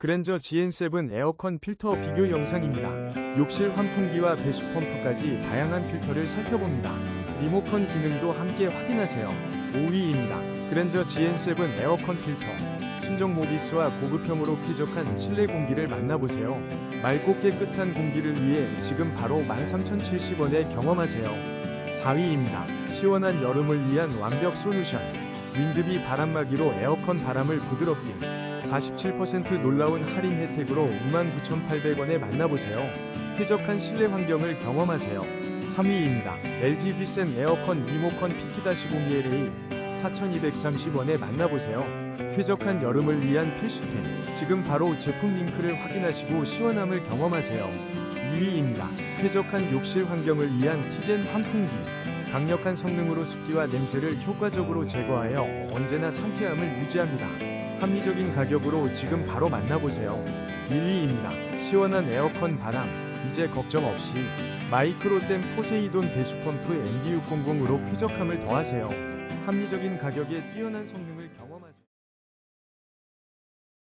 그랜저 GN7 에어컨 필터 비교 영상입니다. 욕실 환풍기와 배수 펌프까지 다양한 필터를 살펴봅니다. 리모컨 기능도 함께 확인하세요. 5위입니다. 그랜저 GN7 에어컨 필터. 순정 모비스와 고급형으로 쾌적한 실내 공기를 만나보세요. 맑고 깨끗한 공기를 위해 지금 바로 13,070원에 경험하세요. 4위입니다. 시원한 여름을 위한 완벽 솔루션. 윈드비 바람막이로 에어컨 바람을 부드럽게 47% 놀라운 할인 혜택으로 29,800원에 만나보세요. 쾌적한 실내 환경을 경험하세요. 3위입니다. LG 휘센 에어컨 리모컨 PT-02LA 4,230원에 만나보세요. 쾌적한 여름을 위한 필수템. 지금 바로 제품 링크를 확인하시고 시원함을 경험하세요. 2위입니다. 쾌적한 욕실 환경을 위한 티젠 환풍기. 강력한 성능으로 습기와 냄새를 효과적으로 제거하여 언제나 상쾌함을 유지합니다. 합리적인 가격으로 지금 바로 만나보세요. 1위입니다. 시원한 에어컨 바람. 이제 걱정 없이 마이크로댐 포세이돈 배수펌프 MD600으로 쾌적함을 더하세요. 합리적인 가격에 뛰어난 성능을 경험